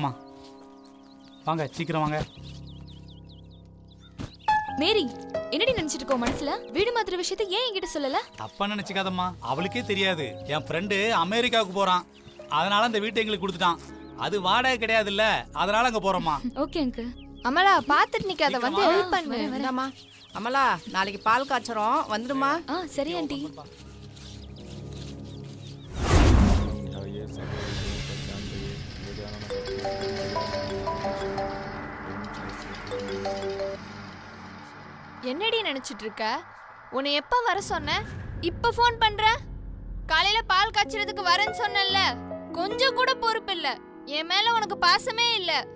வாங்கம்மா வாங்க சீக்கிரம் வாங்க. மேரி என்னடி நினைச்சிட்டு இருக்கோ மனசுல? வீடு மாத்திர விஷயத்தை ஏன் என்கிட்ட சொல்லல? தப்பா நினைச்சுக்காதம்மா. அவளுக்கே தெரியாது. என் ஃப்ரெண்டு அமெரிக்காவுக்கு போறான். அதனால அந்த வீட்டை எங்களுக்கு கொடுத்துட்டான். அது வாடகை கிடையாதுல்ல. அதனால அங்க போறோம்மா. Okay uncle. அமலா பாத்துட்டு நிக்காத. வந்து. ஹெல்ப் பண்ணு. வரேன், வரேன். இந்தாம்மா. அமலா நாளைக்கு பால் காய்ச்சறோம். வந்துடுமா ஆ சரி ஆண்டி. என்னடி நினைச்சிட்டு இருக்க? உன்னை எப்ப வர சொன்னேன் இப்ப ஃபோன் பண்ற? காலையில பால் காய்ச்சறதுக்கு வரேன்னு சொன்னேன்ல. கொஞ்சம் கூட பொறுப்பு இல்ல. என் மேல உனக்கு பாசமே இல்ல.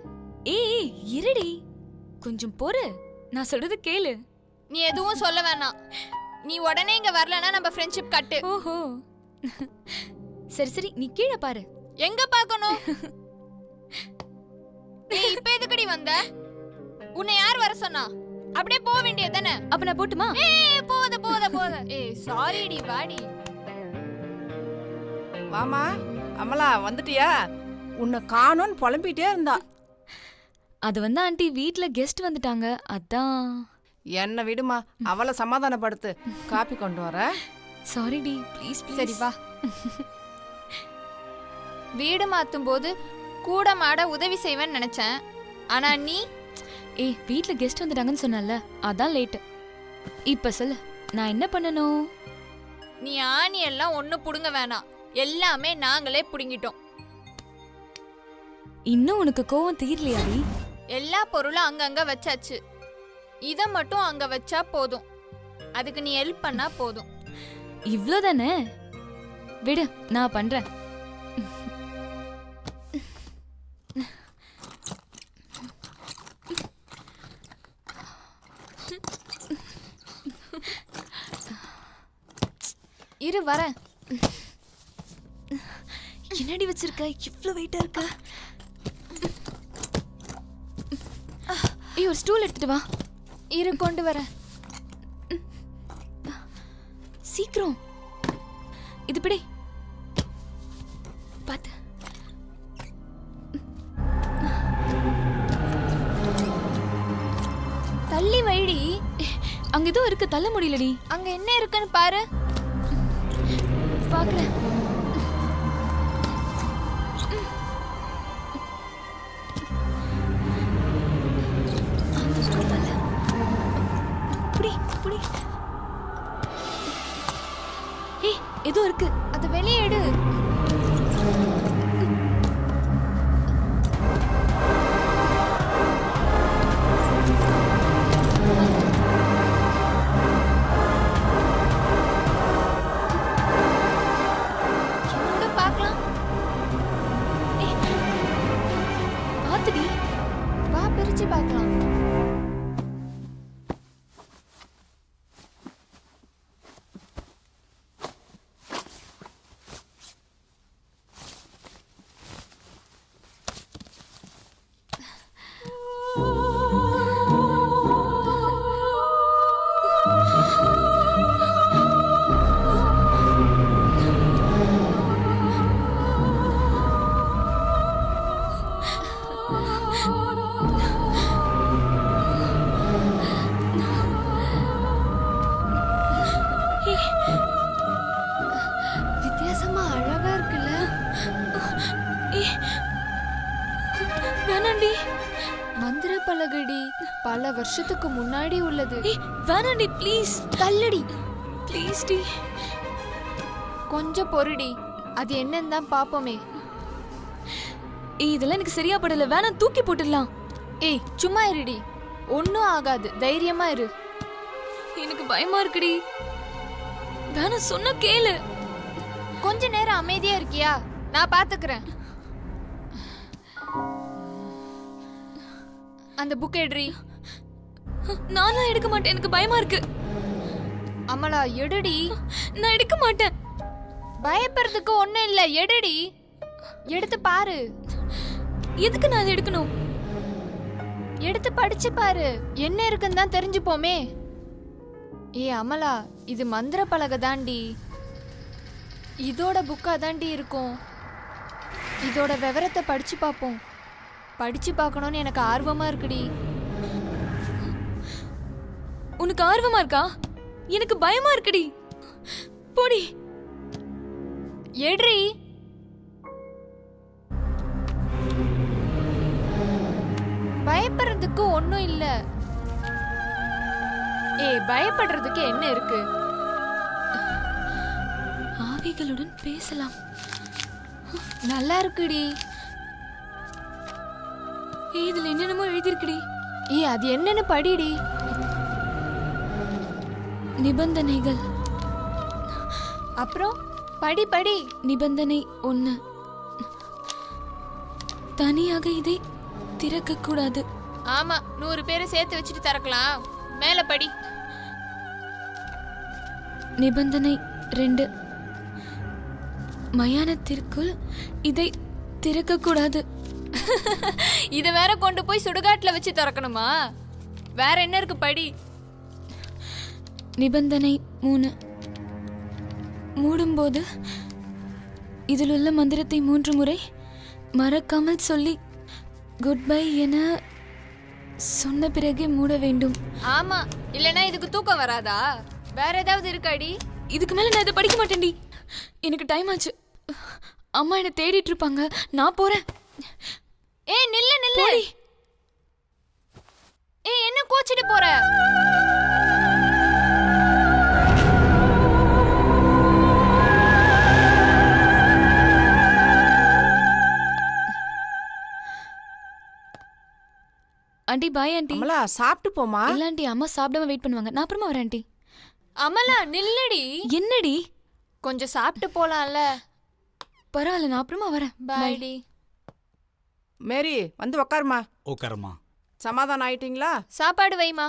ஏய் ஏய், இருடி. கொஞ்சம் பொறு. நான் சொல்றது கேளு. நீ எதுவும் சொல்ல வேணாம். நீ உடனே இங்க வரலனா நம்ம ஃப்ரெண்ட்ஷிப் கட்டு. ஓஹோ. சரி சரி நீ கீழே பாரு. எங்க பார்க்கணும் நீ இப்ப எதுக்குடி வந்த? உன்னை யார் வர சொன்னா? அப்படியே போக வேண்டியது அப்ப நான் போட்டுமா? ஏய் போத போத போத. ஏய் சாரிடி வாடி. வாமா அமலா வந்துட்டியா? உன்னை காணோன்னு புலம்பிட்டே இருந்தா. அது வந்து ஆண்டி வீட்ல கெஸ்ட் வந்துட்டாங்க. அதான். என்ன விடுமா அவளை சமாதானப்படுத்து. காப்பி கொண்டு வர. சாரி டி ப்ளீஸ் சரி வா. வீடு மாத்தும் போது கூட மாட உதவி செய்வேன்னு நினைச்சேன். ஆனா நீ? ஏய் வீட்ல கெஸ்ட் வந்துட்டாங்கன்னு சொன்னல அதான் லேட் இப்ப சொல்லு நான் என்ன பண்ணணும்? நீ ஆணி எல்லாம் ஒண்ணு புடுங்க வேணாம். எல்லாமே நாங்களே புடுங்கிட்டோம். இன்னும் உனக்கு கோவம் தீரலையாடி? எல்லா பொருளும் அங்கங்க வச்சாச்சு. இத மட்டும் அங்க வச்சா போதும். அதுக்கு நீ ஹெல்ப் பண்ணா போதும். இவ்ளோதானே? விடு நான் பண்றேன். வரேன். என்னடி வச்சிருக்க? இவ்வளோ வெயிட்டா இருக்க. ஐயோ ஒரு ஸ்டூல் எடுத்துட்டு வா. இரு கொண்டு வரேன். சீக்கிரம். இது பிடி. பார்த்து தள்ளி வைடி. அங்க ஏதோ இருக்கு? தள்ள முடியலடி. அங்க என்ன இருக்குன்னு பாரு. பாக்குறேன். வருஷத்துக்கு முன்னாடி உள்ளது. வேணாண்டி ப்ளீஸ். தள்ளடி. ப்ளீஸ் டி. கொஞ்சம் பொறுடி. அது என்னன்னு தான் பாப்போமே. ஏய் இதெல்லாம் எனக்கு சரியா படல. வேணாம் தூக்கி போட்டுடலாம். ஏய் சும்மா இருடி. ஒன்னும் ஆகாது. தைரியமா இரு. எனக்கு பயமா இருக்குடி. வேணாம் சொன்னா கேளு. கொஞ்ச நேரம் அமைதியா இருக்கியா? நான் பாத்துக்கிறேன். அந்த புக் எடுறி. நான்லாம் எடுக்க மாட்டேன். எனக்கு பயமா இருக்கு. அமலா எடுடி. நான் எடுக்க மாட்டேன். பயப்படுறதுக்கு ஒண்ணும் இல்ல. எடுடி. எடுத்து பாரு. எதுக்கு நான் எடுக்கணும்? எடுத்து படிச்சு பாரு. என்ன இருக்குன்னு தான் தெரிஞ்சுப்போமே. ஏ அமலா இது மந்திர பலகை தாண்டி இதோட புக்கா தாண்டி இருக்கும். இதோட விவரத்தை படிச்சு பார்ப்போம். படிச்சு பார்க்கணும்னு எனக்கு ஆர்வமா இருக்குடி. உனக்கு ஆர்வமா இருக்கா? எனக்கு பயமா இருக்குடி. போடி. எட்ரி பயப்படுறதுக்கு ஒன்றும் இல்ல. ஏய் பயப்படுறதுக்கு என்ன இருக்கு? ஆவிகளுடன் பேசலாம். நல்லா இருக்குடி. ஏய், இதுல என்னென்னமோ எழுதியிருக்குடி. ஏய் அது என்னன்னு படிடி. நிபந்தனைகள். அப்புறம் படி படி. நிபந்தனை ஒன்று தனியாக இதை திறக்க கூடாது ஆமா நூறு பேரை சேர்த்து வச்சுட்டு திறக்கலாம். மேல படி. நிபந்தனை ரெண்டு. மயானத்திற்குள் இதை திறக்க கூடாது இத வேற கொண்டு போய் சுடுகாட்டுல வச்சு திறக்கணுமா? வேற என்ன இருக்கு படி? நிபந்தனை மூணு. மூடும்போது இதில் உள்ள மந்திரத்தை மூன்று முறை மறக்காமல் சொல்லி குட் பை என சொன்ன பிறகே மூட வேண்டும். ஆமா இல்லனா இதுக்கு தூக்கம் வராதா? வேற ஏதாவது இருக்காடி? இதுக்கு மேல நான் இதை படிக்க மாட்டேன்டி. எனக்கு டைம் ஆச்சு. அம்மா என்னை தேடிட்டு இருப்பாங்க. நான் போறேன். ஏய் நில்லு நில்லு. ஏய் என்ன கோச்சிட்டு போற? Aunty bye aunty. அமலா சாப்பிட்டு போமா இல்ல ஆண்டி அம்மா சாப்பிடாம வெயிட் பண்ணுவாங்க. நான் அப்புறமா வரேன் ஆண்டி. அமலா நில்லுடி. என்னடி? கொஞ்சம் சாப்பிட்டு போலாம்ல. பரவாயில்ல நான் அப்புறமா வரேன். பாய்டி மேரி வந்து உக்காருமா. உட்காரம்மா சமாதானம் ஆயிட்டீங்களா? சாப்பாடு வைமா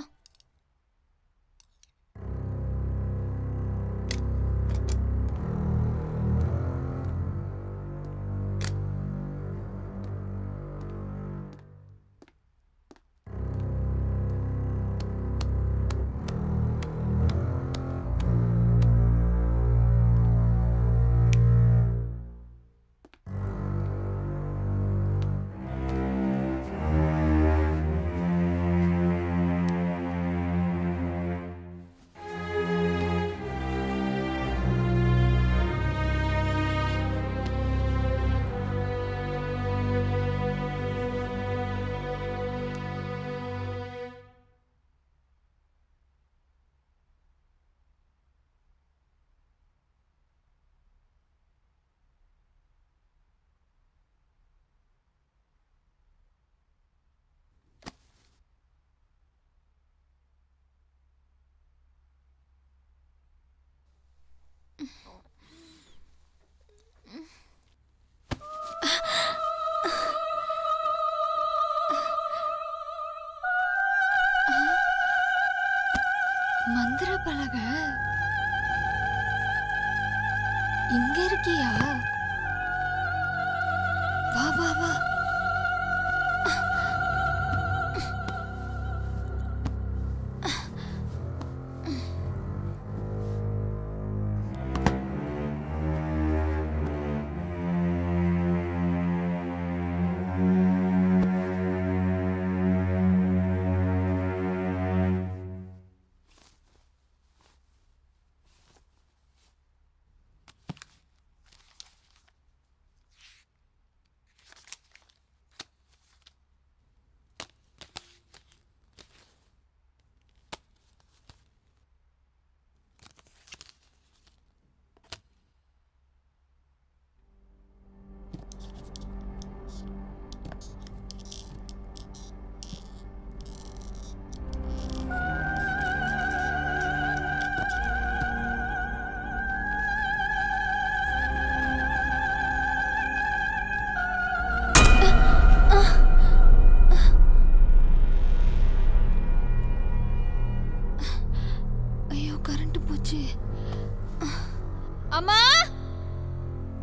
அம்மா!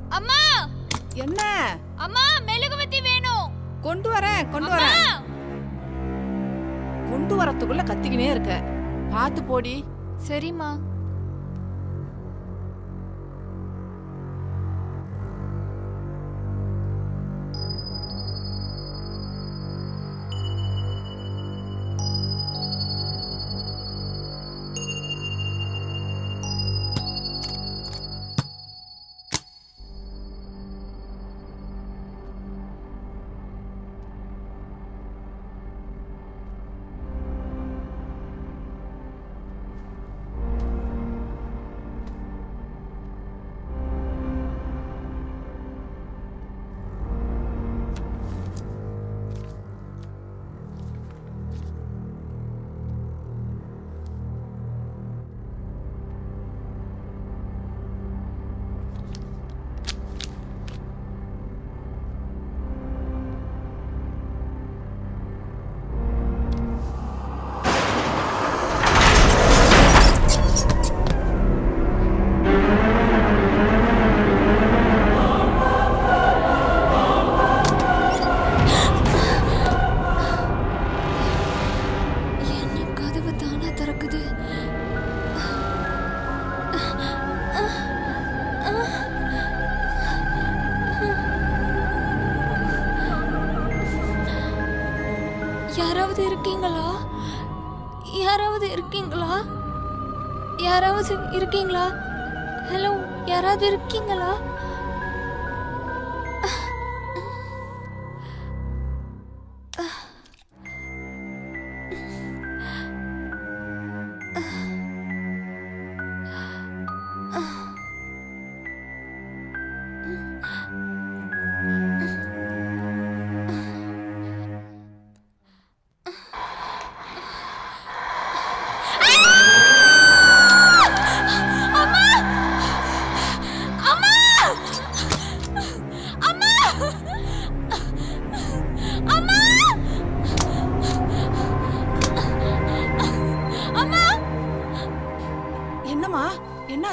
அம்மா! என்ன? அம்மா மெழுகுவத்தி வேணும். கொண்டு வரேன் கொண்டு வரேன். கொண்டு வரத்துக்குள்ள கத்திக்கினே இருக்க. பார்த்து போடி. சரிம்மா. யாராவது இருக்கீங்களா? யாராவது இருக்கீங்களா? யாராவது இருக்கீங்களா? ஹலோ யாராவது இருக்கீங்களா?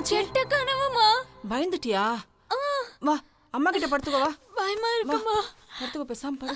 என்னாச்சு? கெட்ட கனவுமா? பயந்துட்டியா? வா அம்மா கிட்ட படுத்துக்கோ வா. பயமா இருக்குமா? படுத்துக்கோ பேசாம படு.